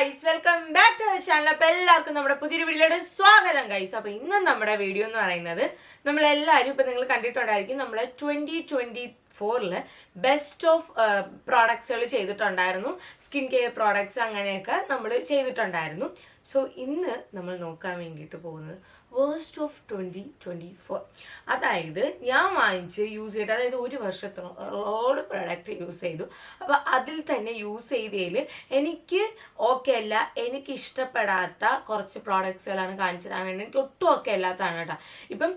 Guys welcome back to channel അപ്പോൾ എല്ലാവർക്കും നമ്മുടെ പുതിയൊരു വീഡിയോയുടെ സ്വാഗതം ഗൈസ് അപ്പോൾ ഇന്ന് നമ്മുടെ വീഡിയോ എന്ന് പറയുന്നത് നമ്മളെല്ലാവരും ഇപ്പൊ നിങ്ങൾ കണ്ടിട്ടുണ്ടായിരിക്കും നമ്മൾ ട്വന്റി ട്വന്റി ഫോറിൽ ബെസ്റ്റ് ഓഫ് പ്രോഡക്ട്സുകൾ ചെയ്തിട്ടുണ്ടായിരുന്നു. സ്കിൻ കെയർ പ്രോഡക്ട്സ് അങ്ങനെയൊക്കെ നമ്മൾ ചെയ്തിട്ടുണ്ടായിരുന്നു. സോ ഇന്ന് നമ്മൾ നോക്കാൻ വേണ്ടിയിട്ട് പോകുന്നത് waste of twenty twenty four അതായത് ഞാൻ വാങ്ങിച്ച് യൂസ് ചെയ്തിട്ട് അതായത് ഒരു വർഷത്തോളം പ്രൊഡക്റ്റ് യൂസ് ചെയ്തു. അപ്പോൾ അതിൽ തന്നെ യൂസ് ചെയ്തതിൽ എനിക്ക് ഓക്കെ അല്ല എനിക്ക് ഇഷ്ടപ്പെടാത്ത കുറച്ച് പ്രോഡക്ട്സുകളാണ് കാണിച്ചു തരാൻ വേണ്ടി എനിക്ക് ഒട്ടും ഓക്കെ അല്ലാത്തതാണ് കേട്ടോ. ഇപ്പം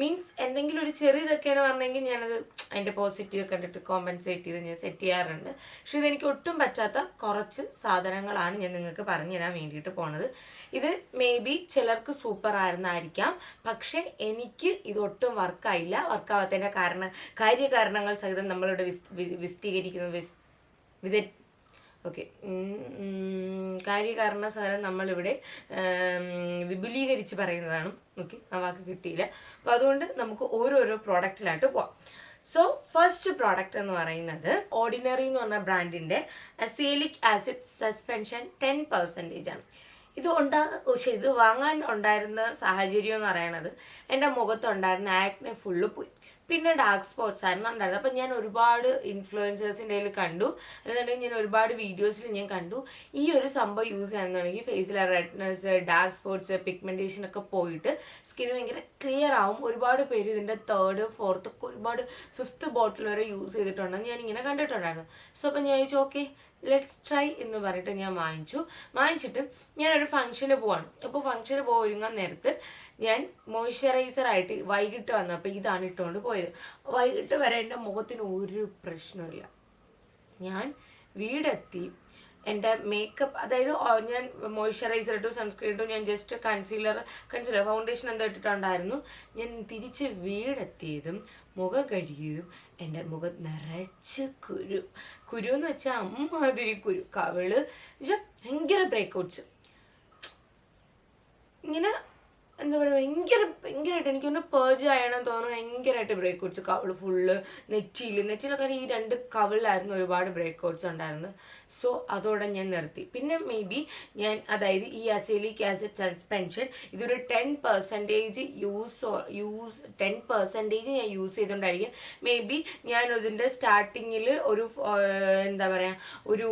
മീൻസ് എന്തെങ്കിലും ഒരു ചെറിയതൊക്കെയാണ് പറഞ്ഞെങ്കിൽ ഞാനത് അതിന്റെ പോസിറ്റീവ് കണ്ടിട്ട് കോമ്പൻസേറ്റ് ചെയ്ത് ഞാൻ സെറ്റ് ചെയ്യാറുണ്ട്. പക്ഷെ ഇതെനിക്ക് ഒട്ടും പറ്റാത്ത കുറച്ച് സാധനങ്ങളാണ് ഞാൻ നിങ്ങൾക്ക് പറഞ്ഞു തരാൻ വേണ്ടിയിട്ട് പോണത്. ഇത് മേ ബി ചിലർക്ക് സൂപ്പർ ആയിരുന്നായിരിക്കാം. പക്ഷെ എനിക്ക് ഇത് ഒട്ടും വർക്കായില്ല വർക്കാവാത്തതിന്റെ കാരണം കാര്യകാരണങ്ങൾ സഹിതം നമ്മളിവിടെ വിസ് വിസ്തീകരിക്കുന്ന വിസ് വിദ ഓക്കെ. കാര്യകാരണ സഹനം നമ്മളിവിടെ വിപുലീകരിച്ച് പറയുന്നതാണ്. ഓക്കെ ആ വാക്ക് കിട്ടിയില്ല. അപ്പോൾ അതുകൊണ്ട് നമുക്ക് ഓരോരോ പ്രോഡക്റ്റിലായിട്ട് പോവാം. സോ ഫസ്റ്റ് പ്രോഡക്റ്റ് എന്ന് പറയുന്നത് ഓർഡിനറി എന്ന് പറഞ്ഞ ബ്രാൻഡിന്റെ azelaic acid suspension ten percentage ആണ്. ഇത് ഉണ്ടാ പക്ഷെ ഇത് വാങ്ങാൻ ഉണ്ടായിരുന്ന സാഹചര്യം എന്ന് പറയണത് എന്റെ മുഖത്തുണ്ടായിരുന്ന ആക്നെ ഫുള്ള് പോയി. പിന്നെ ഡാർക്ക് സ്പോട്ട്സ് ആയിരുന്നു ഉണ്ടായിരുന്നത് അപ്പം ഞാൻ ഒരുപാട് ഇൻഫ്ലുവൻസേഴ്സിന്റെ കയ്യിൽ കണ്ടു. എന്നുണ്ടെങ്കിൽ ഞാൻ ഒരുപാട് വീഡിയോസിൽ ഞാൻ കണ്ടു. ഈ ഒരു സംഭവം യൂസ് ചെയ്യണമെന്നുണ്ടെങ്കിൽ ഫേസിലെ റെഡ്നെസ് ഡാർക്ക് സ്പോട്ട്സ് പിഗ്മെന്റേഷൻ ഒക്കെ പോയിട്ട് സ്കിൻ ഭയങ്കര ക്ലിയർ ആവും. ഒരുപാട് പേര് ഇതിന്റെ തേർഡ് ഫോർത്ത് ഒക്കെ ഒരുപാട് ഫിഫ്ത്ത് ബോട്ടിൽ വരെ യൂസ് ചെയ്തിട്ടുണ്ടെന്ന് ഞാൻ ഇങ്ങനെ കണ്ടിട്ടുണ്ടായിരുന്നു. സോ അപ്പം ഞാൻ ചോദിച്ചു ഓക്കെ ലെറ്റ്സ് ട്രൈ എന്ന് പറഞ്ഞിട്ട് ഞാൻ വാങ്ങിച്ചു. വാങ്ങിച്ചിട്ട് ഞാനൊരു ഫംഗ്ഷന് പോവാണ്. അപ്പോൾ ഫംഗ്ഷന് പോയിരുന്ന നേരത്ത് ഞാൻ മോയ്സ്ചറൈസർ ആയിട്ട് വൈകിട്ട് വന്നപ്പോൾ ഇതാണ് ഇട്ടുകൊണ്ട് പോയത്. വൈകിട്ട് വരെ എന്റെ മുഖത്തിന് ഒരു പ്രശ്നമില്ല ഞാൻ വീടെത്തി. എന്റെ മേക്കപ്പ് അതായത് ഞാൻ മോയ്സ്ചറൈസർ ഇട്ടു സൺസ്ക്രീൻ ഇട്ടു ഞാൻ ജസ്റ്റ് കൺസീലർ കൺസീലർ ഫൗണ്ടേഷൻ എന്താ ഇട്ടിട്ടുണ്ടായിരുന്നു. ഞാൻ തിരിച്ച് വീടെത്തിയതും മുഖം കഴുകിയതും എന്റെ മുഖം നിറച്ച് കുരു കുരു എന്ന് വെച്ചാൽ അമ്മാതിരി കുരു കവിൾ ഭയങ്കര ബ്രേക്കൗട്ട്സ് ഇങ്ങനെ എന്താ പറയുക ഭയങ്കര ഭയങ്കരമായിട്ട് എനിക്കൊന്ന് പേർജ് ആയണമെന്ന് തോന്നുന്നു. ഭയങ്കരമായിട്ട് ബ്രേക്ക് ഔട്ട്സ് കവൾ ഫുള്ള് നെറ്റിയിൽ നെറ്റിയിലൊക്കെ ഈ രണ്ട് കവിളിലായിരുന്നു ഒരുപാട് ബ്രേക്ക് ഔട്ട്സ് ഉണ്ടായിരുന്നത്. സോ അതോടെ ഞാൻ നിർത്തി. പിന്നെ മേ ബി ഞാൻ അതായത് ഈ അസേലിക് ആസിഡ് സസ്പെൻഷൻ ഇതൊരു ten percentage use use ten percentage ഞാൻ യൂസ് ചെയ്തുകൊണ്ടായിരിക്കും. മേ ബി ഞാൻ ഇതിന്റെ സ്റ്റാർട്ടിങ്ങിൽ ഒരു എന്താ പറയുക ഒരു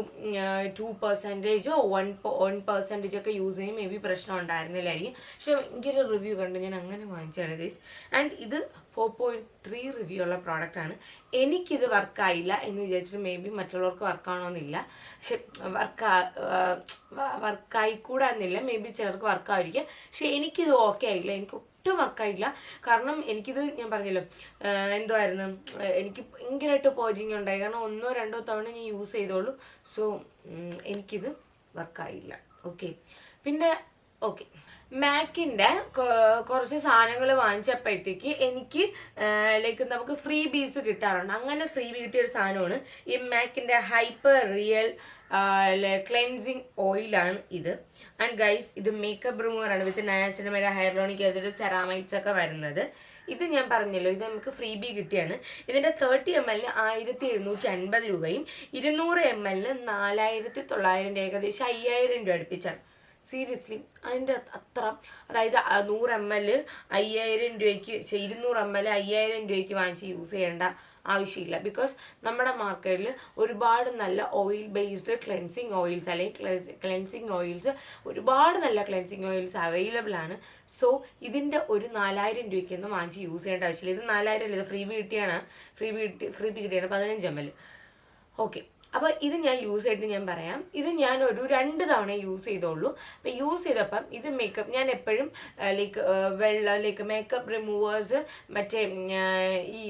ടു പെർസെന്റേജോ വൺ വൺ പെർസെന്റേജോ ഒക്കെ യൂസ് ചെയ്യും. മേ ബി പ്രശ്നം ഉണ്ടായിരുന്നില്ലായിരിക്കും. പക്ഷേ ഭയങ്കര റിവ്യൂ കണ്ട് ഞാൻ അങ്ങനെ വാങ്ങിച്ചാണ് ഗൈസ് ആൻഡ് ഇത് ഫോർ പോയിന്റ് ത്രീ റിവ്യൂ ഉള്ള പ്രോഡക്റ്റാണ് എനിക്കിത് വർക്കായില്ല എന്ന് വിചാരിച്ചിട്ട് മേ ബി മറ്റുള്ളവർക്ക് വർക്കാണോന്നില്ല പക്ഷെ വർക്ക് വർക്കായിക്കൂടാന്നില്ല മേ ബി ചിലർക്ക് വർക്കായിരിക്കാം പക്ഷെ എനിക്കിത് ഓക്കെ ആയില്ല. എനിക്ക് ഒട്ടും വർക്കായില്ല കാരണം എനിക്കിത് ഞാൻ പറഞ്ഞല്ലോ എന്തുമായിരുന്നു എനിക്ക് ഭയങ്കരമായിട്ട് പോജിങ് ഉണ്ടായി. കാരണം ഒന്നോ രണ്ടോ തവണ ഞാൻ യൂസ് ചെയ്തോളൂ. സോ എനിക്കിത് വർക്കായില്ല ഓക്കെ പിന്നെ ഓക്കെ മാക്കിന്റെ കുറച്ച് സാധനങ്ങൾ വാങ്ങിച്ചപ്പോഴത്തേക്ക് എനിക്ക് ലൈക്ക് നമുക്ക് ഫ്രീ ബീസ് കിട്ടാറുണ്ട്. അങ്ങനെ ഫ്രീ കിട്ടിയ ഒരു സാധനമാണ് ഈ മാക്കിന്റെ ഹൈപ്പർ റിയൽ ക്ലെൻസിങ് ഓയിലാണ് ഇത്. ആൻഡ് ഗൈസ് ഇത് മേക്കപ്പ് റിമൂവറാണ് വിത്ത് നയാസിനമേര ഹൈറോണിക് ആസിഡ് സെറാമൈറ്റ്സ് ഒക്കെ വരുന്നത്. ഇത് ഞാൻ പറഞ്ഞല്ലോ ഇത് നമുക്ക് ഫ്രീ ബി കിട്ടിയാണ്. ഇതിന്റെ തേർട്ടി എം എല്ലിന് ആയിരത്തി എഴുന്നൂറ്റി അൻപത് രൂപയും ഇരുന്നൂറ് എം എല്ലിന് നാലായിരത്തി തൊള്ളായിരം ഏകദേശം അയ്യായിരം രൂപ അടുപ്പിച്ചാണ്. സീരിയസ്ലി അതിന്റെ അത്ര അതായത് നൂറ് എം എൽ അയ്യായിരം രൂപയ്ക്ക് ഇരുന്നൂറ് എം എൽ അയ്യായിരം രൂപയ്ക്ക് വാങ്ങിച്ച് യൂസ് ചെയ്യേണ്ട ആവശ്യമില്ല. ബിക്കോസ് നമ്മുടെ മാർക്കറ്റിൽ ഒരുപാട് നല്ല ഓയിൽ ബേസ്ഡ് ക്ലെൻസിങ് ഓയിൽസ് അല്ലെങ്കിൽ ക്ലെൻസിങ് ഓയിൽസ് ഒരുപാട് നല്ല ക്ലെൻസിങ് ഓയിൽസ് അവൈലബിൾ ആണ്. സോ ഇതിന്റെ ഒരു നാലായിരം രൂപയ്ക്കൊന്നും വാങ്ങിച്ച് യൂസ് ചെയ്യേണ്ട ആവശ്യമില്ല. ഇത് നാലായിരം അല്ല ഇത് ഫ്രീ ബി കിട്ടിയാണ് ഫ്രീ ബി കിട്ടി ഫ്രീ ബി കിട്ടിയാണ് പതിനഞ്ച് എം എൽ ഓക്കെ അപ്പോൾ ഇത് ഞാൻ യൂസ് ചെയ്തിട്ട് ഞാൻ പറയാം. ഇത് ഞാൻ ഒരു രണ്ട് തവണ യൂസ് ചെയ്തോളൂ. അപ്പോൾ യൂസ് ചെയ്തപ്പം ഇത് മേക്കപ്പ് ഞാൻ എപ്പോഴും ലൈക്ക് വെള്ളം ലൈക്ക് മേക്കപ്പ് റിമൂവേഴ്സ് മറ്റേ ഈ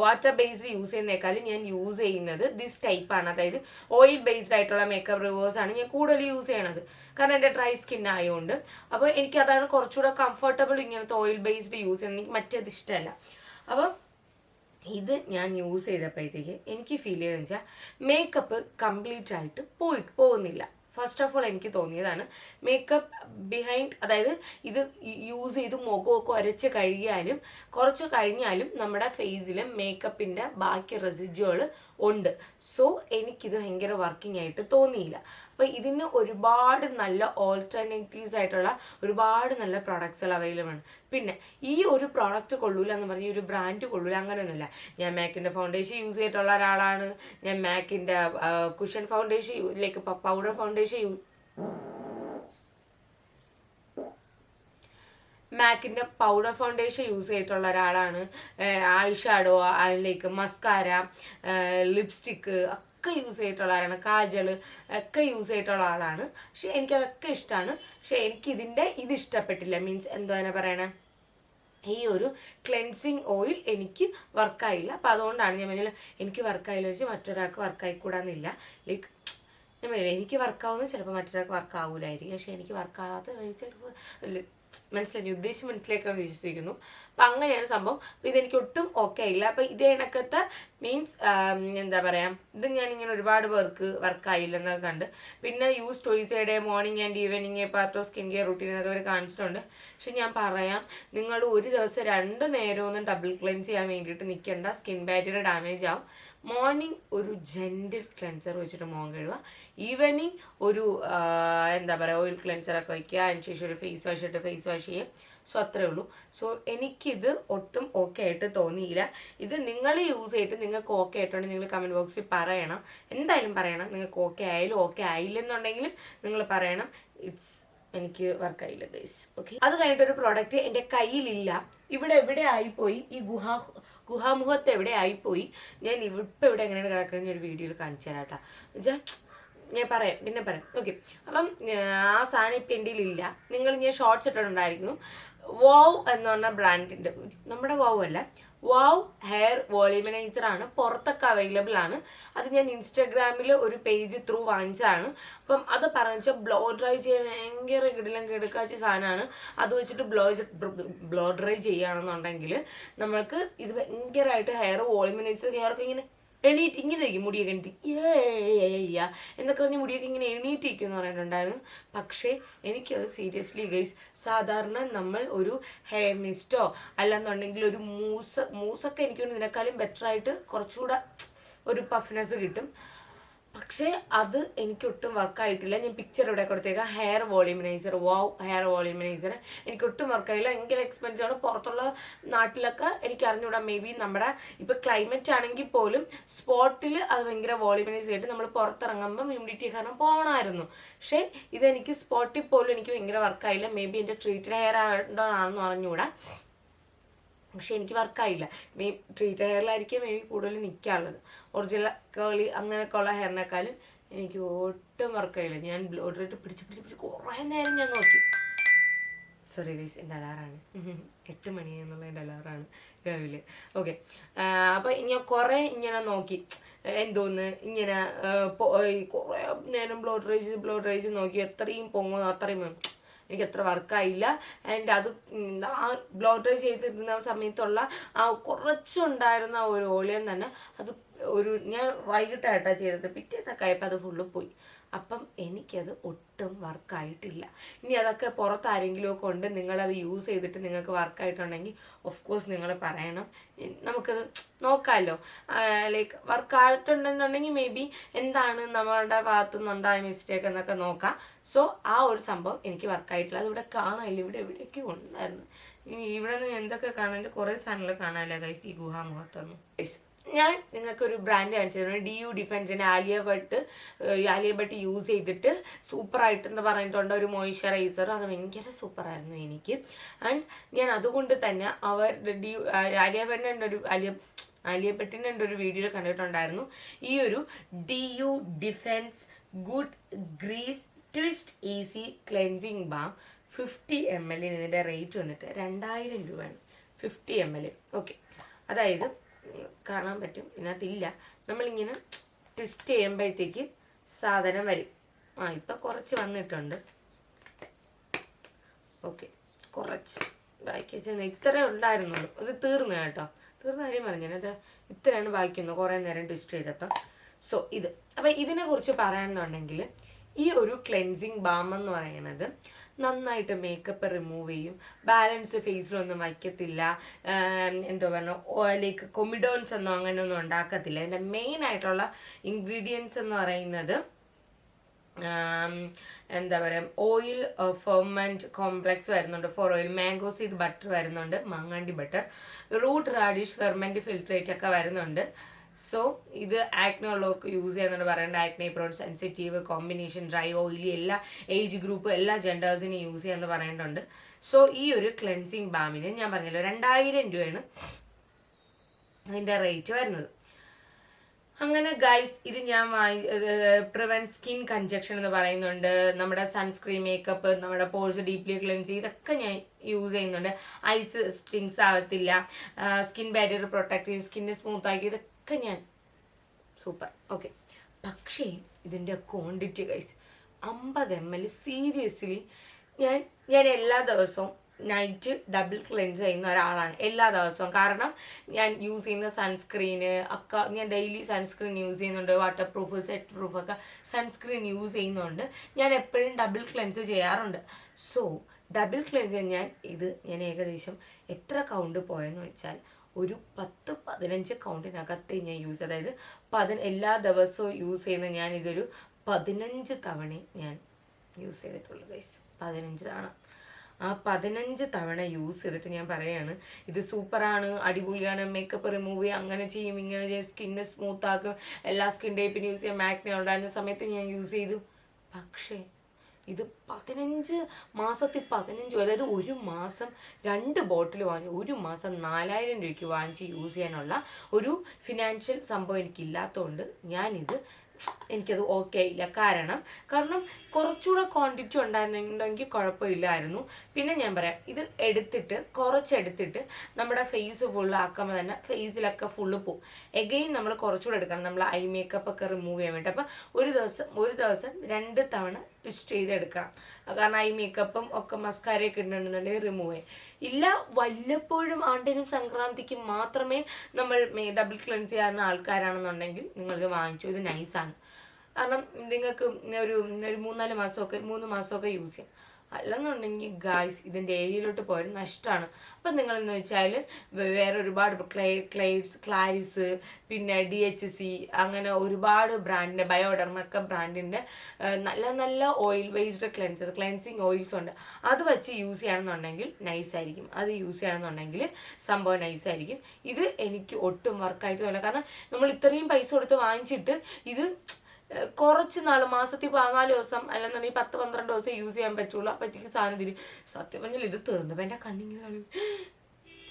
വാട്ടർ ബേസ്ഡ് യൂസ് ചെയ്യുന്നേക്കാളും ഞാൻ യൂസ് ചെയ്യുന്നത് ദിസ് ടൈപ്പാണ് അതായത് ഓയിൽ ബേസ്ഡ് ആയിട്ടുള്ള മേക്കപ്പ് റിവേഴ്സ് ആണ് ഞാൻ കൂടുതൽ യൂസ് ചെയ്യണത്. കാരണം എന്റെ ഡ്രൈ സ്കിൻ ആയതുകൊണ്ട് അപ്പോൾ എനിക്ക് അതാണ് കുറച്ചുകൂടെ കംഫർട്ടബിൾ ഇങ്ങനത്തെ ഓയിൽ ബേസ്ഡ് യൂസ് ചെയ്യണം എനിക്ക് മറ്റേത് ഇഷ്ടമല്ല. അപ്പം ഇത് ഞാൻ യൂസ് ചെയ്തപ്പോഴത്തേക്ക് എനിക്ക് ഫീൽ ചെയ്തതെന്ന് വെച്ചാൽ മേക്കപ്പ് കംപ്ലീറ്റ് ആയിട്ട് പോയി പോകുന്നില്ല. ഫസ്റ്റ് ഓഫ് ഓൾ എനിക്ക് തോന്നിയതാണ് മേക്കപ്പ് ബിഹൈൻഡ് അതായത് ഇത് യൂസ് ചെയ്ത് മുഖമൊക്കെ ഉരച്ച് കഴിയാനും കുറച്ച് കഴിഞ്ഞാലും നമ്മുടെ ഫേസിലും മേക്കപ്പിന്റെ ബാക്കി റെസിജ്വൽ ഉണ്ട്. സോ എനിക്കിത് ഭയങ്കര വർക്കിംഗ് ആയിട്ട് തോന്നിയില്ല. അപ്പോൾ ഇതിന് ഒരുപാട് നല്ല ഓൾട്ടർനേറ്റീവ്സ് ആയിട്ടുള്ള ഒരുപാട് നല്ല പ്രോഡക്ട്സുകൾ അവൈലബിൾ ആണ്. പിന്നെ ഈ ഒരു പ്രോഡക്റ്റ് കൊള്ളൂല എന്ന് പറഞ്ഞ് ഒരു ബ്രാൻഡ് കൊള്ളൂല അങ്ങനെയൊന്നുമില്ല ഞാൻ മാക്കിന്റെ ഫൗണ്ടേഷൻ യൂസ് ചെയ്തിട്ടുള്ള ഒരാളാണ്. ഞാൻ മാക്കിന്റെ cushion foundation like powder foundation use മാക്കിന്റെ powder foundation use ചെയ്തിട്ടുള്ള ഒരാളാണ്. ഐ ഷാഡോ അതിലേക്ക് മസ്കാര ലിപ്സ്റ്റിക്ക് ഒക്കെ യൂസ് ചെയ്തിട്ടുള്ള ആളാണ്. കാജൽ ഒക്കെ യൂസ് ചെയ്തിട്ടുള്ള ആളാണ്. പക്ഷെ എനിക്കതൊക്കെ ഇഷ്ടമാണ് പക്ഷെ എനിക്കിതിന്റെ ഇത് ഇഷ്ടപ്പെട്ടില്ല. മീൻസ് എന്തോ തന്നെ പറയണേ? ഈ ഒരു ക്ലെൻസിങ് ഓയിൽ എനിക്ക് വർക്കായില്ല അപ്പോൾ അതുകൊണ്ടാണ് ഞാൻ പറഞ്ഞത് എനിക്ക് വർക്കായില്ല വെച്ച് മറ്റൊരാൾക്ക് വർക്കായിക്കൂടാന്നില്ല ലൈക്ക് ഞാൻ പറഞ്ഞില്ല എനിക്ക് വർക്കാവുന്ന ചിലപ്പോൾ മറ്റൊരാൾക്ക് വർക്കാവൂലായിരിക്കും പക്ഷെ എനിക്ക് വർക്കാവാത്ത ചിലപ്പോൾ മനസ്സിലായി? ഉദ്ദേശം മനസ്സിലാക്കാൻ വിശ്വസിക്കുന്നു. അപ്പം അങ്ങനെയാണ് സംഭവം. അപ്പം ഇതെനിക്ക് ഒട്ടും ഓക്കെ ആയില്ല. അപ്പം ഇത് കണക്കത്തെ മീൻസ് എന്താ പറയുക ഇത് ഞാനിങ്ങനെ ഒരുപാട് പേർക്ക് വർക്കായില്ലെന്നൊക്കെ കണ്ട്. പിന്നെ use ടോയ്സയുടെ morning and evening part of skin care routine എന്നൊക്കെ അവർ കാണിച്ചിട്ടുണ്ട്. പക്ഷെ ഞാൻ പറയാം നിങ്ങൾ ഒരു ദിവസം രണ്ട് നേരമൊന്നും ഡബിൾ ക്ലെൻസ് ചെയ്യാൻ വേണ്ടിയിട്ട് നിൽക്കേണ്ട സ്കിൻ ബാരിയർ ഡാമേജ് ആവും. മോർണിംഗ് ഒരു ജെന്റിൽ ക്ലെൻസർ വെച്ചിട്ട് മോൻ കഴുകുക ഈവനിങ് ഒരു എന്താ പറയുക ഓയിൽ ക്ലെൻസറൊക്കെ വയ്ക്കുക അതിന് ശേഷം ഒരു ഫേസ് വാഷ് ഇട്ട് ഫേസ് വാഷ് ചെയ്യുക സോ അത്രേ ഉള്ളൂ. സോ എനിക്കിത് ഒട്ടും ഓക്കെ ആയിട്ട് തോന്നിയില്ല. ഇത് നിങ്ങൾ യൂസ് ചെയ്തിട്ട് നിങ്ങൾക്ക് ഓക്കെ ആയിട്ടുണ്ടെങ്കിൽ നിങ്ങൾ കമന്റ് ബോക്സിൽ പറയണം. എന്തായാലും പറയണം. നിങ്ങൾക്ക് ഓക്കെ ആയാലും ഓക്കെ ആയില്ലെന്നുണ്ടെങ്കിലും നിങ്ങൾ പറയണം. ഇറ്റ്സ് എനിക്ക് വർക്കായില്ല ഗൈസ്. ഓക്കെ? അത് കഴിഞ്ഞിട്ടൊരു പ്രോഡക്റ്റ് എന്റെ കയ്യിലില്ല. ഇവിടെ എവിടെ ആയിപ്പോയി ഈ ഗുഹാ ഗുഹാമുഖത്ത് എവിടെ ആയിപ്പോയി? ഞാൻ ഇപ്പം ഇവിടെ എങ്ങനെയാണ് കിടക്കുന്നത് ഞാൻ ഒരു വീഡിയോയിൽ കാണിച്ചു തരാം കേട്ടോ. ഞാൻ പറയാം പിന്നെ പറയാം. ഓക്കെ അപ്പം ആ, സാധനം ഇപ്പം എന്റെ ഇല്ല നിങ്ങൾ ഞാൻ ഷോർട്സ് ഇട്ടിട്ടുണ്ടായിരിക്കും. വോവ് എന്ന് പറഞ്ഞ ബ്രാൻഡിന്റെ നമ്മുടെ വോവ് അല്ല. വാവ് ഹെയർ വോളിമനൈസർ ആണ്. പുറത്തൊക്കെ അവൈലബിൾ ആണ്. അത് ഞാൻ ഇൻസ്റ്റാഗ്രാമിൽ ഒരു പേജ് ത്രൂ വാങ്ങിച്ചതാണ്. അപ്പം അത് പറഞ്ഞു വെച്ചാൽ ബ്ലോ ഡ്രൈ ചെയ്യാൻ ഭയങ്കര കിടിലം കിടക്കാച്ച സാധനമാണ്. അത് വെച്ചിട്ട് ബ്ലോ ബ്ലോ ഡ്രൈ ചെയ്യുകയാണെന്നുണ്ടെങ്കിൽ നമ്മൾക്ക് ഇത് ഭയങ്കരമായിട്ട് ഹെയർ വോളിമനൈസർ ഹെയർ ഒക്കെ ഇങ്ങനെ എണീറ്റ് ഇങ്ങനെ ഇരിക്കും മുടിയൊക്കെ എണീറ്റ് ഏയ്യ എന്നൊക്കെ പറഞ്ഞ് മുടിയൊക്കെ ഇങ്ങനെ എണീറ്റിരിക്കും എന്ന് പറഞ്ഞിട്ടുണ്ടായിരുന്നു. പക്ഷേ എനിക്കത് സീരിയസ്ലി ഗൈസ് സാധാരണ നമ്മൾ ഒരു ഹെയർ മിസ്റ്റോ അല്ലെന്നുണ്ടെങ്കിൽ ഒരു മൂസ് മൂസൊക്കെ എനിക്ക് തോന്നുന്നു ഇതിനേക്കാളും ബെറ്ററായിട്ട് കുറച്ചുകൂടെ ഒരു പഫ്നെസ് കിട്ടും. പക്ഷേ അത് എനിക്ക് ഒട്ടും വർക്കായിട്ടില്ല ഞാൻ പിക്ചർ ഇവിടെ കൊടുത്തേക്കാം. ഹെയർ വോളിമനൈസർ വാവ് ഹെയർ വോളിമനൈസർ എനിക്ക് ഒട്ടും വർക്കായില്ല ഭയങ്കര എക്സ്പെൻസീവ് ആണ്. പുറത്തുള്ള നാട്ടിലൊക്കെ എനിക്ക് അറിഞ്ഞുകൂടാ മേ ബി നമ്മുടെ ഇപ്പം ക്ലൈമറ്റ് ആണെങ്കിൽ പോലും സ്പോട്ടിൽ അത് ഭയങ്കര വോളിമനൈസ് ചെയ്തിട്ട് നമ്മൾ പുറത്തിറങ്ങുമ്പോൾ ഹ്യൂമിഡിറ്റി കാരണം പോകണമായിരുന്നു പക്ഷേ ഇതെനിക്ക് സ്പോട്ടിൽ പോലും എനിക്ക് ഭയങ്കര വർക്കായില്ല മേ ബി എന്റെ ട്രീറ്റഡ് ഹെയർ ആണോ ആണെന്ന് അറിഞ്ഞൂടാ. പക്ഷെ എനിക്ക് വർക്കായില്ല. മേ ട്രീറ്റ് ഹെയറിലായിരിക്കും മേ ബി കൂടുതൽ നിൽക്കാനുള്ളത് ഒറിജിനൽ കേളി അങ്ങനെയൊക്കെ ഉള്ള ഹെയറിനേക്കാളും എനിക്ക് ഒട്ടും വർക്കായില്ല. ഞാൻ ബ്ലോഡറിട്ട് പിടിച്ച് പിടിച്ച് പിടിച്ച് കുറേ നേരം ഞാൻ നോക്കി. സോറി ഗൈസ് എന്റെ അലാറാണ്. എട്ട് മണി എന്നുള്ള എന്റെ അലാറാണ് രാവിലെ. ഓക്കെ അപ്പോൾ ഞാൻ കുറേ ഇങ്ങനെ നോക്കി. എന്തോന്ന്? ഇങ്ങനെ കുറേ നേരം ബ്ലോഡ് റൈസ് ബ്ലോഡ് റൈസ് നോക്കി. എത്രയും പൊങ്ങും അത്രയും. എനിക്ക് അത്ര വർക്കായില്ല. ആൻഡ് അത് ആ ബ്ലോ ഡ്രൈ ചെയ്തിരുന്ന സമയത്തുള്ള ആ കുറച്ചുണ്ടായിരുന്ന ഒരു ഓളിയം തന്നെ അത് ഒരു ഞാൻ വൈകിട്ടായിട്ടാണ് ചെയ്തത്. പിറ്റേന്നൊക്കെ ആയപ്പോൾ അത് ഫുള്ള് പോയി. അപ്പം എനിക്കത് ഒട്ടും വർക്കായിട്ടില്ല. ഇനി അതൊക്കെ പുറത്ത് ആരെങ്കിലും ഒക്കെ ഉണ്ട് നിങ്ങളത് യൂസ് ചെയ്തിട്ട് നിങ്ങൾക്ക് വർക്കായിട്ടുണ്ടെങ്കിൽ ഓഫ് കോഴ്സ് നിങ്ങൾ പറയണം. നമുക്കത് നോക്കാമല്ലോ ലൈക്ക് വർക്കായിട്ടുണ്ടെന്നുണ്ടെങ്കിൽ മേ ബി എന്താണ് നമ്മളുടെ ഭാഗത്തു നിന്നുണ്ടായ മിസ്റ്റേക്ക് എന്നൊക്കെ നോക്കാം. സോ ആ ഒരു സംഭവം എനിക്ക് വർക്കായിട്ടില്ല. അതിവിടെ കാണാനില്ല. ഇവിടെ എവിടെയൊക്കെ ഉണ്ടായിരുന്നു. ഇനി ഇവിടെ നിന്ന് എന്തൊക്കെ കാണാൻ കുറേ സാധനങ്ങൾ കാണാനില്ല ഗൈസ് ഈ ഗുഹാമുഖത്തൊന്നും. ഞാൻ നിങ്ങൾക്ക് ഒരു ബ്രാൻഡ് കാണിച്ചു തരുന്നത് ഡി യു ഡിഫൻസിന്റെ ആലിയ ബട്ട് ആലിയ ബട്ട് യൂസ് ചെയ്തിട്ട് സൂപ്പറായിട്ട് എന്ന് പറഞ്ഞിട്ടുണ്ട് ഒരു മോയ്സ്ചറൈസർ അത് ഭയങ്കര സൂപ്പറായിരുന്നു എനിക്ക്. ആൻഡ് ഞാൻ അതുകൊണ്ട് തന്നെ അവർ ഡി ആലിയ ബട്ടിന്റെ ഒരു ആലിയ ആലിയ ഭട്ടിന്റെ ഒരു വീഡിയോയിൽ കണ്ടിട്ടുണ്ടായിരുന്നു. ഈ ഒരു D U defence good grease twist easy cleansing balm fifty M എല്ലിന് ഇതിന്റെ റേറ്റ് വന്നിട്ട് രണ്ടായിരം രൂപയാണ്. ഫിഫ്റ്റി എം എൽ ഓക്കെ അതായത് കാണാൻ പറ്റും. ഇതിനകത്തില്ല. നമ്മളിങ്ങനെ ട്വിസ്റ്റ് ചെയ്യുമ്പോഴത്തേക്ക് സാധനം വരും. ആ ഇപ്പം കുറച്ച് വന്നിട്ടുണ്ട്. ഓക്കെ. കുറച്ച്. ബാക്കി വെച്ചാൽ ഇത്രേ ഉണ്ടായിരുന്നുള്ളൂ. അത് തീർന്നു കേട്ടോ. തീർന്ന കാര്യം പറഞ്ഞു. അത് ഇത്രയാണ് ബാക്കി വന്നത് കുറേ നേരം ട്വിസ്റ്റ് ചെയ്തപ്പം. സോ ഇത്. അപ്പം ഇതിനെക്കുറിച്ച് പറയാമെന്നുണ്ടെങ്കിൽ ഈ ഒരു ക്ലെൻസിങ് ബാം എന്ന് പറയുന്നത് നന്നായിട്ട് മേക്കപ്പ് റിമൂവ് ചെയ്യും. ബാലൻസ് ഫേസിലൊന്നും വയ്ക്കത്തില്ല. എന്തോ പറയുക ലൈക്ക് കൊമിഡോൺസ് ഒന്നും അങ്ങനെയൊന്നും ഉണ്ടാക്കത്തില്ല. ഇതിന്റെ മെയിൻ ആയിട്ടുള്ള ഇൻഗ്രീഡിയൻസ് എന്ന് പറയുന്നത് എന്താ പറയുക ഓയിൽ ഫെർമെന്റ് കോംപ്ലക്സ് വരുന്നുണ്ട്. Four oil mango seed butter വരുന്നുണ്ട്. മാങ്ങാണ്ടി butter root radish ferment filtrate ഒക്കെ വരുന്നുണ്ട്. സോ ഇത് ആക്നെ ഉള്ളവർക്ക് യൂസ് ചെയ്യാന്നാണ് പറയേണ്ട acne prone sensitive combination dry oily എല്ലാ ഏജ് ഗ്രൂപ്പ് എല്ലാ ജെൻഡേഴ്സിനും യൂസ് ചെയ്യാന്ന് പറയേണ്ടതുണ്ട് സോ ഈ ഒരു ക്ലെൻസിങ് ബാമിന് ഞാൻ പറഞ്ഞല്ലോ രണ്ടായിരം രൂപയാണ് അതിന്റെ റേറ്റ് വരുന്നത്. അങ്ങനെ ഗൈസ് ഇത് ഞാൻ വാങ്ങി പ്രിവെന്റ് സ്കിൻ കഞ്ചക്ഷൻ എന്ന് പറയുന്നുണ്ട്. നമ്മുടെ സൺസ്ക്രീൻ മേക്കപ്പ് നമ്മുടെ പോഴ്സ് ഡീപ്ലി ക്ലെൻസ് ഇതൊക്കെ ഞാൻ യൂസ് ചെയ്യുന്നുണ്ട്. ഐസ് സ്റ്റിങ്സ് ആവത്തില്ല. സ്കിൻ ബാരിയർ പ്രൊട്ടക്ട് ചെയ്യും സ്കിന്നെ സ്മൂത്ത് ആക്കി ഇതൊക്കെ ഞാൻ. സൂപ്പർ ഓക്കെ പക്ഷേ ഇതിന്റെ ക്വാണ്ടിറ്റി ഗൈസ് അമ്പത് എം എൽ സീരിയസ്ലി ഞാൻ ഞാൻ എല്ലാ ദിവസവും നൈറ്റ് ഡബിൾ ക്ലെൻസ് ചെയ്യുന്ന ഒരാളാണ്. എല്ലാ ദിവസവും. കാരണം ഞാൻ യൂസ് ചെയ്യുന്ന സൺസ്ക്രീന് ഒക്കെ ഞാൻ ഡെയിലി സൺസ്ക്രീൻ യൂസ് ചെയ്യുന്നുണ്ട്. വാട്ടർ പ്രൂഫ് സെറ്റ് പ്രൂഫ് ഒക്കെ സൺസ്ക്രീൻ യൂസ് ചെയ്യുന്നുണ്ട്. ഞാൻ എപ്പോഴും ഡബിൾ ക്ലെൻസ് ചെയ്യാറുണ്ട്. സോ ഡബിൾ ക്ലെൻസ് ഞാൻ ഇത് ഞാൻ ഏകദേശം എത്ര കൗണ്ട് പോയെന്ന് വെച്ചാൽ ഒരു പത്ത് പതിനഞ്ച് അക്കൗണ്ടിനകത്തെ ഞാൻ യൂസ് അതായത് പതി എല്ലാ ദിവസവും യൂസ് ചെയ്യുന്ന ഞാൻ ഇതൊരു പതിനഞ്ച് തവണ ഞാൻ യൂസ് ചെയ്തിട്ടുള്ളൂ ഗൈസ് പതിനഞ്ച് തവണ. ആ പതിനഞ്ച് തവണ യൂസ് ചെയ്തിട്ട് ഞാൻ പറയാണ് ഇത് സൂപ്പറാണ് അടിപൊളിയാണ് മേക്കപ്പ് റിമൂവ് ചെയ്യുക അങ്ങനെ ചെയ്യും ഇങ്ങനെ ചെയ്യും സ്കിന്ന് സ്മൂത്താക്കും എല്ലാ സ്കിൻ ടൈപ്പിനും യൂസ് ചെയ്യാം. മാക്നെ ഉണ്ടായിരുന്ന സമയത്ത് ഞാൻ യൂസ് ചെയ്തു. പക്ഷേ ഇത് പതിനഞ്ച് മാസത്തിൽ പതിനഞ്ച് അതായത് ഒരു മാസം രണ്ട് ബോട്ടിൽ വാങ്ങി ഒരു മാസം നാലായിരം രൂപയ്ക്ക് വാങ്ങിച്ച് യൂസ് ചെയ്യാനുള്ള ഒരു ഫിനാൻഷ്യൽ സംഭവം എനിക്കില്ലാത്തതുകൊണ്ട് ഞാനിത് എനിക്കത് ഓക്കെ ആയില്ല. കാരണം കാരണം കുറച്ചുകൂടെ ക്വാണ്ടിറ്റി ഉണ്ടായിരുന്നെങ്കിൽ കുഴപ്പമില്ലായിരുന്നു. പിന്നെ ഞാൻ പറയാം ഇത് എടുത്തിട്ട് കുറച്ചെടുത്തിട്ട് നമ്മുടെ ഫേസ് ഫുള്ള് ആക്കുമ്പോൾ തന്നെ ഫേസിലൊക്കെ ഫുള്ള് പോവും. എഗെയിൻ നമ്മൾ കുറച്ചുകൂടെ എടുക്കണം. നമ്മൾ ഐ മേക്കപ്പ് ഒക്കെ റിമൂവ് ചെയ്യാൻ വേണ്ടി. അപ്പം ഒരു ദിവസം ഒരു ദിവസം രണ്ട് തവണ ട്വിസ്റ്റ് ചെയ്തെടുക്കണം കാരണം ഈ മേക്കപ്പും ഒക്കെ മസ്കാരയൊക്കെ ഉണ്ടെന്നുണ്ടെങ്കിൽ റിമൂവ് ചെയ്യാം. ഇല്ല വല്ലപ്പോഴും ആണ്ടിനും സംക്രാന്തിക്കും മാത്രമേ നമ്മൾ ഡബിൾ ക്ലെൻസ് ചെയ്യാവുന്ന ആൾക്കാരാണെന്നുണ്ടെങ്കിൽ നിങ്ങൾക്ക് വാങ്ങിച്ചു. ഇത് നൈസാണ് കാരണം നിങ്ങൾക്ക് ഒരു ഒരു മൂന്നാൽ മാസമൊക്കെ മൂന്ന് മാസമൊക്കെ യൂസ് ചെയ്യാം. അല്ലെന്നുണ്ടെങ്കിൽ ഗായ്സ് ഇതിന്റെ ഏരിയയിലോട്ട് പോയത് നഷ്ടമാണ് അപ്പം നിങ്ങളെന്ന് വെച്ചാൽ വേറെ ഒരുപാട് ക്ലേ ക്ലൈഡ്സ് ക്ലാരിസ് പിന്നെ ഡി എച്ച് സി അങ്ങനെ ഒരുപാട് ബ്രാൻഡിന്റെ ബയോഡർമൊക്കെ ബ്രാൻഡിന്റെ നല്ല നല്ല oil based cleanser cleansing oils ഉണ്ട്. അത് വെച്ച് യൂസ് ചെയ്യണമെന്നുണ്ടെങ്കിൽ നൈസായിരിക്കും അത് യൂസ് ചെയ്യണമെന്നുണ്ടെങ്കിൽ സംഭവം നൈസായിരിക്കും ഇത് എനിക്ക് ഒട്ടും വർക്കായിട്ട് തോന്നില്ല. കാരണം നമ്മൾ ഇത്രയും പൈസ കൊടുത്ത് വാങ്ങിച്ചിട്ട് ഇത് കുറച്ച് നാൾ മാസത്തിൽ പതിനാല് ദിവസം അല്ലെന്നുണ്ടെങ്കിൽ പത്ത് പന്ത്രണ്ട് ദിവസം യൂസ് ചെയ്യാൻ പറ്റുള്ളൂ. അപ്പോഴത്തേക്ക് സാധനം തിരി സത്യം പറഞ്ഞാൽ ഇത് തീർന്നപ്പോൾ എന്റെ കണ്ണിങ്ങനെ കളി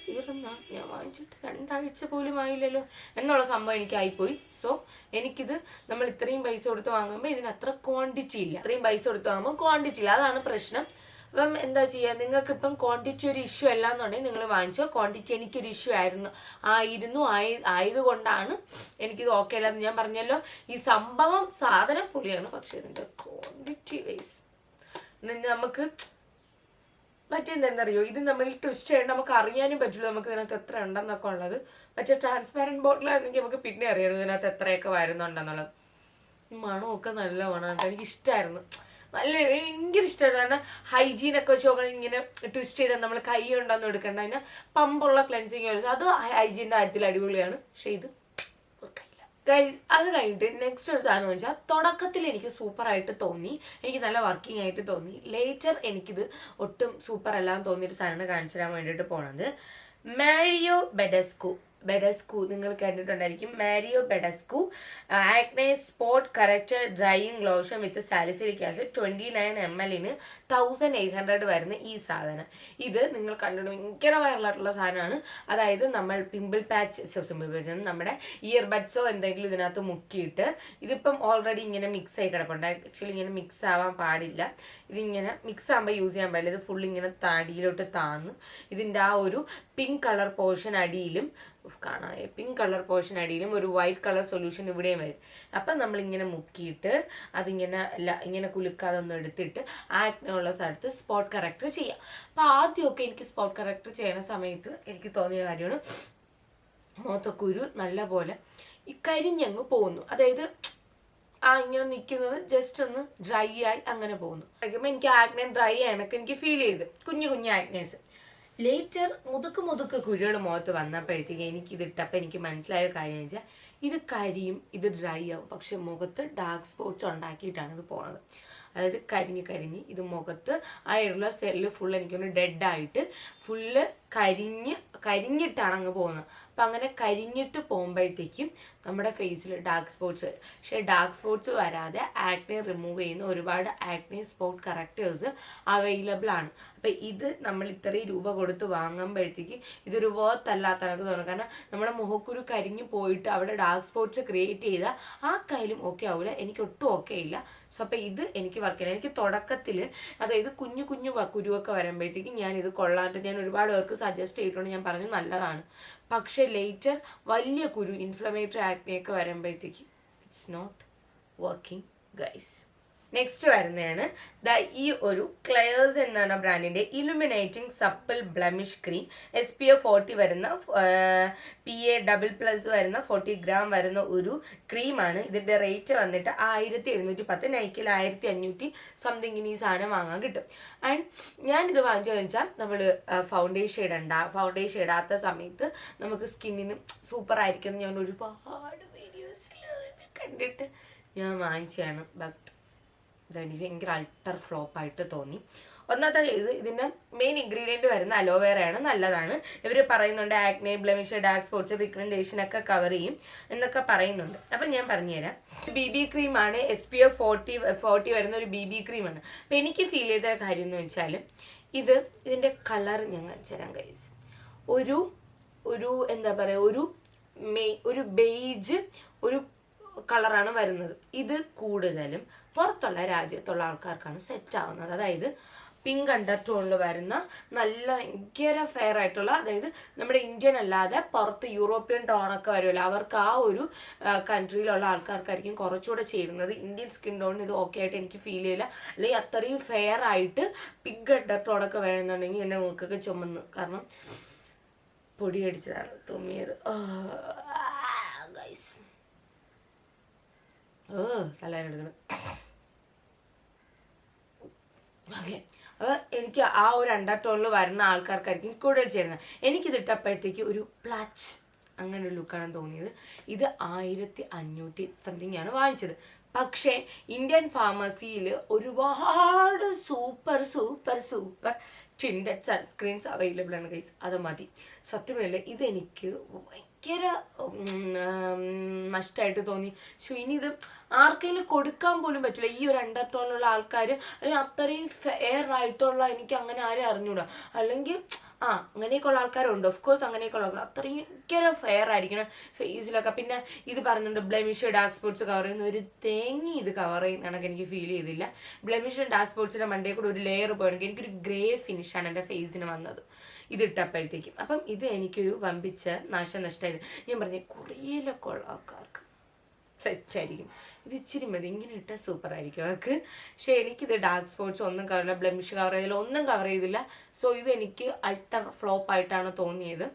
തീർന്ന? ഞാൻ വാങ്ങിച്ചിട്ട് രണ്ടാഴ്ച പോലും ആയില്ലല്ലോ. എന്നുള്ള സംഭവം എനിക്കായിപ്പോയി. സോ എനിക്കിത് നമ്മൾ ഇത്രയും പൈസ കൊടുത്ത് വാങ്ങുമ്പോൾ ഇതിന് അത്ര ക്വാണ്ടിറ്റി ഇല്ല. ഇത്രയും പൈസ കൊടുത്ത് വാങ്ങുമ്പോൾ ക്വാണ്ടിറ്റി ഇല്ല. അതാണ് പ്രശ്നം. അപ്പം എന്താ ചെയ്യുക നിങ്ങൾക്ക് ഇപ്പം ക്വാണ്ടിറ്റി ഒരു ഇഷ്യൂ അല്ല എന്നുണ്ടെങ്കിൽ നിങ്ങൾ വാങ്ങിച്ചോ. ക്വാണ്ടിറ്റി എനിക്കൊരു ഇഷ്യൂ ആയിരുന്നു. ആയിരുന്നു ആയി ആയതുകൊണ്ടാണ് എനിക്കിത് ഓക്കെ അല്ലെന്ന് ഞാൻ പറഞ്ഞല്ലോ. ഈ സംഭവം സാധനം പുളിയാണ്. പക്ഷെ ഇതിന്റെ ക്വാണ്ടിറ്റി വൈസ് നമുക്ക് മറ്റെന്താണെന്നറിയോ ഇത് നമ്മൾ ട്വിസ്റ്റ് ചെയ്യണം നമുക്ക് അറിയാനും പറ്റുള്ളൂ നമുക്ക് ഇതിനകത്ത് എത്ര ഉണ്ടെന്നൊക്കെ ഉള്ളത്. മറ്റേ ട്രാൻസ്പാരന്റ് ബോട്ടിലായിരുന്നെങ്കിൽ നമുക്ക് പിന്നെ അറിയണം ഇതിനകത്ത് എത്രയൊക്കെ വരുന്നുണ്ടെന്നുള്ളത്. മണമൊക്കെ നല്ല മണമാണ് എനിക്ക് ഇഷ്ടമായിരുന്നു നല്ല ഭയങ്കര ഇഷ്ടമായിരുന്നു കാരണം ഹൈജീൻ ഒക്കെ വെച്ച് നോക്കണം ഇങ്ങനെ ട്വിസ്റ്റ് ചെയ്താൽ നമ്മൾ കൈ കൊണ്ടൊന്നും എടുക്കേണ്ട. അതിന് പമ്പുള്ള ക്ലെൻസിങ് അത് ഹൈജീന്റെ കാര്യത്തിൽ അടിപൊളിയാണ്. പക്ഷേ ഇത് ഗൈസ് അത് കഴിഞ്ഞിട്ട് നെക്സ്റ്റ് ഒരു സാധനം വെച്ചാൽ തുടക്കത്തിൽ എനിക്ക് സൂപ്പറായിട്ട് തോന്നി. എനിക്ക് നല്ല വർക്കിംഗ് ആയിട്ട് തോന്നി. ലേറ്റർ എനിക്കിത് ഒട്ടും സൂപ്പർ അല്ലാന്ന് തോന്നിയൊരു സാധനം കാണിച്ചു തരാൻ വേണ്ടിയിട്ട് പോണത്. മാരിയോ ബെഡസ്കു ബെഡസ്കു നിങ്ങൾ കേട്ടിട്ടുണ്ടായിരിക്കും. Mario Badescu acne spot correct drying lotion with salicylic acid twenty nine M എല്ലിന് തൗസൻഡ് എയ്റ്റ് ഹൺഡ്രഡ് വരുന്ന ഈ സാധനം. ഇത് നിങ്ങൾ കണ്ടിട്ട് ഭയങ്കര വൈറലായിട്ടുള്ള സാധനമാണ്. അതായത് നമ്മൾ പിമ്പിൾ പാച്ച് പിമ്പിൾ പാച്ച് നമ്മുടെ ഇയർ ബഡ്സോ എന്തെങ്കിലും ഇതിനകത്ത് മുക്കിയിട്ട് ഇതിപ്പം ഓൾറെഡി ഇങ്ങനെ മിക്സ് ആയി കിടപ്പുണ്ട്. ആക്ച്വലി ഇങ്ങനെ മിക്സ് ആവാൻ പാടില്ല. ഇതിങ്ങനെ മിക്സ് ആകുമ്പോൾ യൂസ് ചെയ്യാൻ പാടില്ല. ഇത് ഫുൾ ഇങ്ങനെ താടിയിലോട്ട് താന്ന്. ഇതിന്റെ ആ ഒരു പിങ്ക് കളർ പോർഷൻ അടിയിലും കാണാം. പിങ്ക് കളർ പോർഷൻ അടിയിലും ഒരു വൈറ്റ് കളർ സൊല്യൂഷൻ ഇവിടെയും വരും. അപ്പം നമ്മളിങ്ങനെ മുക്കിയിട്ട് അതിങ്ങനെ ഇങ്ങനെ കുലുക്കാതെ ഒന്ന് എടുത്തിട്ട് ആ ഉള്ള സ്ഥലത്ത് സ്പോട്ട് കറക്റ്റർ ചെയ്യാം. അപ്പം ആദ്യമൊക്കെ എനിക്ക് സ്പോട്ട് കറക്റ്റർ ചെയ്യുന്ന സമയത്ത് എനിക്ക് തോന്നിയ കാര്യമാണ് മുഖത്തൊക്കുരു നല്ല പോലെ ഈ കരിഞ്ഞങ്ങ് പോകുന്നു അതായത് ആ ഇങ്ങനെ നിൽക്കുന്നത് ജസ്റ്റ് ഒന്ന് ഡ്രൈ ആയി അങ്ങനെ പോകുന്നു. കഴിക്കുമ്പോൾ എനിക്ക് ആഗ്നെ ഡ്രൈ ആയണൊക്കെ എനിക്ക് ഫീൽ ചെയ്ത്. കുഞ്ഞു കുഞ്ഞു ആഗ്നേസ്. ലേറ്റർ മുതുക്ക് മുതുക്ക് കുഴികൾ മുഖത്ത് വന്നപ്പോഴത്തേക്ക് എനിക്ക് ഇതിട്ടപ്പോൾ എനിക്ക് മനസ്സിലായ കാര്യം കാര്യം വെച്ചാൽ ഇത് കരിയും ഇത് ഡ്രൈ ആവും. പക്ഷെ മുഖത്ത് ഡാർക്ക് സ്പോട്ട്സ് ഉണ്ടാക്കിയിട്ടാണ് ഇത് പോണത്. അതായത് കരിഞ്ഞ് കരിഞ്ഞ് ഇത് മുഖത്ത് ആ ഉള്ള സെല്ല് ഫുൾ എനിക്കൊന്ന് ഡെഡായിട്ട് ഫുള്ള് കരിഞ്ഞ് കരിഞ്ഞിട്ടാണ് അങ്ങ് പോകുന്നത്. അപ്പം അങ്ങനെ കരിഞ്ഞിട്ട് പോകുമ്പോഴത്തേക്കും നമ്മുടെ ഫേസിൽ ഡാർക്ക് സ്പോട്ട്സ് പക്ഷേ ഡാർക്ക് സ്പോട്ട്സ് വരാതെ ആക്നെ റിമൂവ് ചെയ്യുന്ന ഒരുപാട് ആക്നെ സ്പോട്ട് കറക്റ്റേഴ്സ് അവൈലബിൾ ആണ്. അപ്പം ഇത് നമ്മൾ ഇത്രയും രൂപ കൊടുത്ത് വാങ്ങുമ്പോഴത്തേക്ക് ഇതൊരു വർത്ത് അല്ലാത്ത എനിക്ക് തോന്നുന്നു കാരണം നമ്മുടെ മുഖക്കുരു കരിഞ്ഞു പോയിട്ട് അവിടെ ഡാർക്ക് സ്പോട്ട്സ് ക്രിയേറ്റ് ചെയ്താൽ ആ കയ്യിലും ഓക്കെ ആവില്ല എനിക്ക് ഒട്ടും ഓക്കെ ഇല്ല. സോ അപ്പോൾ ഇത് എനിക്ക് വർക്ക് ചെയ്യണം. എനിക്ക് തുടക്കത്തിൽ അതായത് കുഞ്ഞു കുഞ്ഞു കുരുവൊക്കെ വരുമ്പോഴത്തേക്കും ഞാൻ ഇത് കൊള്ളാണ്ട് ഞാൻ ഒരുപാട് പേർക്ക് സജസ്റ്റ് ചെയ്തിട്ടുണ്ട്. ഞാൻ പറഞ്ഞു നല്ലതാണ്. പക്ഷേ ലേറ്റർ വലിയ കുരു ഇൻഫ്ലമേറ്ററി ആക്നെയൊക്കെ വരുമ്പോഴത്തേക്കും it's not working guys next വരുന്നതാണ്. ദ ഈ ഒരു ക്ലെയേഴ്സ് എന്നാണ് ബ്രാൻഡിന്റെ illuminating supple blemish cream S P A forty വരുന്ന പി എ ഡബിൾ പ്ലസ് വരുന്ന ഫോർട്ടി ഗ്രാം വരുന്ന ഒരു ക്രീമാണ് ഇതിന്റെ റേറ്റ് വന്നിട്ട് ആയിരത്തി എഴുന്നൂറ്റി പത്ത് നൈക്കിൽ ആയിരത്തി അഞ്ഞൂറ്റി സംതിങ്ങിന് ഈ സാധനം വാങ്ങാൻ കിട്ടും. ആൻഡ് ഞാനിത് വാങ്ങിച്ചതെന്ന് വെച്ചാൽ നമ്മൾ ഫൗണ്ടേഷൻ ഇടണ്ട. ഫൗണ്ടേഷൻ ഇടാത്ത സമയത്ത് നമുക്ക് സ്കിന്നിന് സൂപ്പർ ആയിരിക്കും ഞാൻ ഒരുപാട് വീഡിയോസിൽ കണ്ടിട്ട് ഞാൻ വാങ്ങിച്ചതാണ്. ബട്ട് ഇതെനിക്ക് ഭയങ്കര അൾട്ടർ ഫ്ലോപ്പ് ആയിട്ട് തോന്നി. ഒന്നാമത്തെ കേസ് ഇതിന്റെ മെയിൻ ഇൻഗ്രീഡിയന്റ് വരുന്ന അലോവേറയാണ് നല്ലതാണ്. ഇവർ പറയുന്നുണ്ട് acne blemish dark spots pigmentation ഒക്കെ കവർ ചെയ്യും എന്നൊക്കെ പറയുന്നുണ്ട്. അപ്പം ഞാൻ പറഞ്ഞുതരാം. ബി ബി ക്രീമാണ് S P F forty forty വരുന്ന ഒരു ബി ബി ക്രീമാണ് അപ്പം എനിക്ക് ഫീൽ ചെയ്ത കാര്യം എന്ന് വെച്ചാൽ ഇത് ഇതിന്റെ കളർ ഞാൻ കാണിച്ചു തരാം കൈസ് ഒരു ഒരു എന്താ പറയുക ഒരു മെയ് ഒരു ബെയ്ജ് ഒരു കളറാണ് വരുന്നത്. ഇത് കൂടുതലും പുറത്തുള്ള രാജ്യത്തുള്ള ആൾക്കാർക്കാണ് സെറ്റ് ആവുന്നത്. അതായത് പിങ്ക് അണ്ടർ ടോണിൽ വരുന്ന നല്ല ഭയങ്കര ഫെയർ ആയിട്ടുള്ള അതായത് നമ്മുടെ ഇന്ത്യൻ അല്ലാതെ പുറത്ത് യൂറോപ്യൻ ടോണൊക്കെ വരുമല്ലോ അവർക്ക് ആ ഒരു കൺട്രിയിലുള്ള ആൾക്കാർക്കായിരിക്കും കുറച്ചുകൂടെ ചേരുന്നത്. ഇന്ത്യൻ സ്കിൻ ടോൺ ഇത് ഓക്കെ ആയിട്ട് എനിക്ക് ഫീൽ ചെയ്യില്ല. അല്ലെങ്കിൽ അത്രയും ഫെയർ ആയിട്ട് പിങ്ക് അണ്ടർ ടോണൊക്കെ വേണമെന്നുണ്ടെങ്കിൽ എന്റെ മൂക്കൊക്കെ ചുമന്ന്. കാരണം പൊടിയടിച്ചതാണ് തുമ്മിയത്. ഓ തലേനെടുക്കണം ഓക്കെ. അപ്പോൾ എനിക്ക് ആ ഒരു അണ്ടർ ടോണിൽ വരുന്ന ആൾക്കാർക്കായിരിക്കും കൂടുതൽ ചേരുന്നത്. എനിക്കിത് ഇട്ടപ്പോഴത്തേക്ക് ഒരു പ്ലാച്ച് അങ്ങനെ ഒരു ലുക്കാണ് തോന്നിയത്. ഇത് ആയിരത്തി അഞ്ഞൂറ്റി സംതിങ് ആണ് വാങ്ങിച്ചത്. പക്ഷേ ഇന്ത്യൻ ഫാർമസിയിൽ ഒരുപാട് super super super tinted sunscreens available ആണ് ഗൈസ് അത് മതി. സത്യമല്ല ഇതെനിക്ക് ഭയങ്കര നഷ്ടമായിട്ട് തോന്നി. പക്ഷെ ഇനി ഇത് ആർക്കെങ്കിലും കൊടുക്കാൻ പോലും പറ്റില്ല. ഈ ഒരു അണ്ടർ ടോണിലുള്ള ആൾക്കാർ അല്ലെങ്കിൽ അത്രയും ഫെയർ ആയിട്ടുള്ള എനിക്ക് അങ്ങനെ ആരും അറിഞ്ഞൂടാ. അല്ലെങ്കിൽ ആ അങ്ങനെയൊക്കെയുള്ള ആൾക്കാരുണ്ട്. ഓഫ് കോഴ്സ് അങ്ങനെയൊക്കെയുള്ള ആൾക്കാർ അത്രയും ഭയങ്കര ഫെയർ ആയിരിക്കണം. ഫേസിലൊക്കെ പിന്നെ ഇത് പറയുന്നുണ്ട് ബ്ലെമിഷ് ഡാർക്ക് സ്പോട്സ് കവർ ചെയ്യുന്ന ഒരു തേങ്ങി ഇത് കവർ ചെയ്യുന്ന കണക്ക് എനിക്ക് ഫീൽ ചെയ്തില്ല. ബ്ലെമിഷ് ഡാർക്ക് സ്പോർട്സിന്റെ മണ്ടേ കൂടെ ഒരു ലെയർ പോയെങ്കിൽ എനിക്കൊരു ഗ്രേ ഫിനിഷാണ് എന്റെ ഫേസിന് വന്നത്. ഇത് ഇതിട്ടപ്പോഴത്തേക്കും അപ്പം ഇത് എനിക്കൊരു വമ്പിച്ച നാശനഷ്ടമായത്. ഞാൻ പറഞ്ഞു കുറേലൊക്കെ ഉള്ള ആൾക്കാർക്ക് സെറ്റായിരിക്കും. ഇത് ഇച്ചിരി മതി. ഇങ്ങനെ ഇട്ടാൽ സൂപ്പർ ആയിരിക്കും അവർക്ക്. പക്ഷേ എനിക്കിത് ഡാർക്ക് സ്പോട്ട്സ് ഒന്നും കവർ ചെയ്യില്ല ബ്ലമിഷ് കവർ ചെയ്തില്ല ഒന്നും കവർ ചെയ്തില്ല. സോ ഇത് എനിക്ക് അൾട്ടർ ഫ്ലോപ്പ് ആയിട്ടാണ് തോന്നിയത്.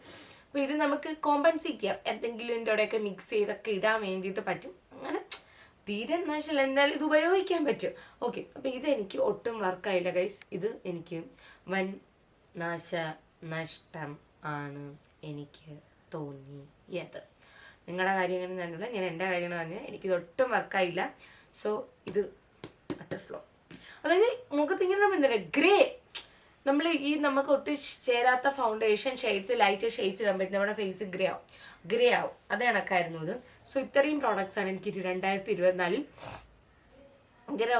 അപ്പോൾ ഇത് നമുക്ക് കോമ്പൻസേറ്റ് ചെയ്യാം. എന്തെങ്കിലും ഇതിന്റെ അവിടെയൊക്കെ മിക്സ് ചെയ്തൊക്കെ ഇടാൻ വേണ്ടിയിട്ട് പറ്റും. അങ്ങനെ തീരെ നാശമല്ല എന്തായാലും ഇത് ഉപയോഗിക്കാൻ പറ്റും. ഓക്കെ അപ്പോൾ ഇതെനിക്ക് ഒട്ടും വർക്കായില്ല ഗൈസ് ഇത് എനിക്ക് വൻ നാശ നഷ്ടം ആണ് എനിക്ക് തോന്നിയത്. നിങ്ങളുടെ കാര്യങ്ങൾ തന്നെയുള്ള ഞാൻ എന്റെ കാര്യങ്ങൾ തന്നെ. എനിക്കിത് ഒട്ടും വർക്കായില്ല സോ ഇത് അട്ടർ ഫ്ലോ അതായത് മുഖത്ത് ഇങ്ങനെ എന്തില്ല ഗ്രേ. നമ്മൾ ഈ നമുക്ക് ഒട്ടും ചേരാത്ത ഫൗണ്ടേഷൻ ഷെയ്ഡ്സ് ലൈറ്റ് ഷെയ്ഡ്സ് ഇടാൻ പറ്റും നമ്മുടെ ഫേസ് ഗ്രേ ആവും. ഗ്രേ ആവും. അത് കണക്കായിരുന്നു ഇത് സോ ഇത്രയും പ്രോഡക്റ്റ്സാണ് എനിക്ക് രണ്ടായിരത്തി ഇരുപത്തിനാലിൽ ഭയങ്കര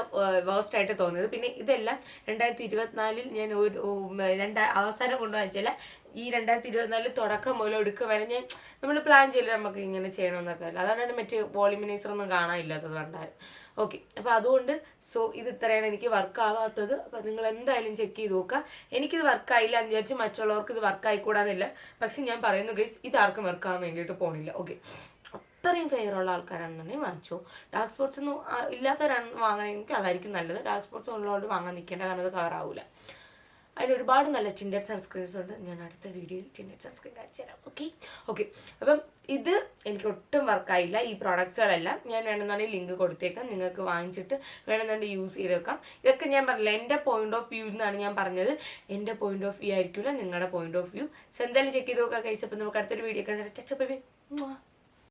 വേസ്റ്റ് ആയിട്ട് തോന്നിയത്. പിന്നെ ഇതെല്ലാം രണ്ടായിരത്തി ഇരുപത്തിനാലിൽ ഞാൻ ഒരു രണ്ട അവസാനം കൊണ്ടുവച്ചാൽ ഈ രണ്ടായിരത്തി ഇരുപത്തിനാലിൽ തുടക്കം മുതൽ ഒടുക്കം വരെ ഞാൻ നമ്മൾ പ്ലാൻ ചെയ്യില്ല നമുക്ക് ഇങ്ങനെ ചെയ്യണമെന്നൊക്കെ അല്ല അതുകൊണ്ടാണ് മറ്റേ വോളിമിനൈസർ ഒന്നും കാണാനില്ലാത്തത് കണ്ടാൽ ഓക്കെ അപ്പോൾ അതുകൊണ്ട് സോ ഇത് ഇത്രയാണ് എനിക്ക് വർക്ക് ആവാത്തത്. അപ്പോൾ നിങ്ങൾ എന്തായാലും ചെക്ക് ചെയ്ത് നോക്കുക. എനിക്കിത് വർക്കായില്ല എന്ന് വിചാരിച്ച് മറ്റുള്ളവർക്ക് ഇത് വർക്ക് ആയിക്കൂടാന്നില്ല. പക്ഷെ ഞാൻ പറയുന്നു ഗൈസ് ഇത് വർക്ക് ആവാൻ വേണ്ടിയിട്ട് പോണില്ല. ഓക്കെ അത്രയും ഫെയറുള്ള ആൾക്കാരാണെന്നുണ്ടെങ്കിൽ വാങ്ങിച്ചോ. ഡാർക്ക് സ്പോട്സ് ഒന്നും ഇല്ലാത്ത ഇല്ലാത്തവരാണ് വാങ്ങണമെങ്കിൽ അതായിരിക്കും നല്ലത്. ഡാർക്ക് സ്പോട്സ് ഉള്ളവരോട് വാങ്ങാൻ നിൽക്കേണ്ട കാരണം അത് കവറാവില്ല അതിൽ ഒരുപാട് നല്ല ടിൻഡഡ് സൺസ്ക്രീൻസ് ഉണ്ട്. ഞാൻ അടുത്ത വീഡിയോയിൽ ടിൻഡഡ് സൺസ്ക്രീൻ കാണിച്ചു തരാം. ഓക്കെ ഓക്കെ അപ്പം ഇത് എനിക്ക് ഒട്ടും വർക്കായില്ല ഈ പ്രോഡക്റ്റ്സുകളെല്ലാം ഞാൻ വേണമെന്നുണ്ടെങ്കിൽ ലിങ്ക് കൊടുത്തേക്കാം. നിങ്ങൾക്ക് വാങ്ങിച്ചിട്ട് വേണമെന്നുണ്ടെങ്കിൽ യൂസ് ചെയ്ത് വെക്കാം. ഇതൊക്കെ ഞാൻ പറഞ്ഞില്ല എന്റെ പോയിന്റ് ഓഫ് വ്യൂ എന്നാണ് ഞാൻ പറഞ്ഞത്. എന്റെ പോയിന്റ് ഓഫ് വ്യൂ ആയിരിക്കില്ല നിങ്ങളുടെ പോയിന്റ് ഓഫ് വ്യൂ സോ എന്തായാലും ചെക്ക് ചെയ്ത് നോക്കാം കഴിച്ചപ്പോൾ അപ്പം നമുക്ക് അടുത്തൊരു വീഡിയോ കാണാൻ ടച്ച് ബൈ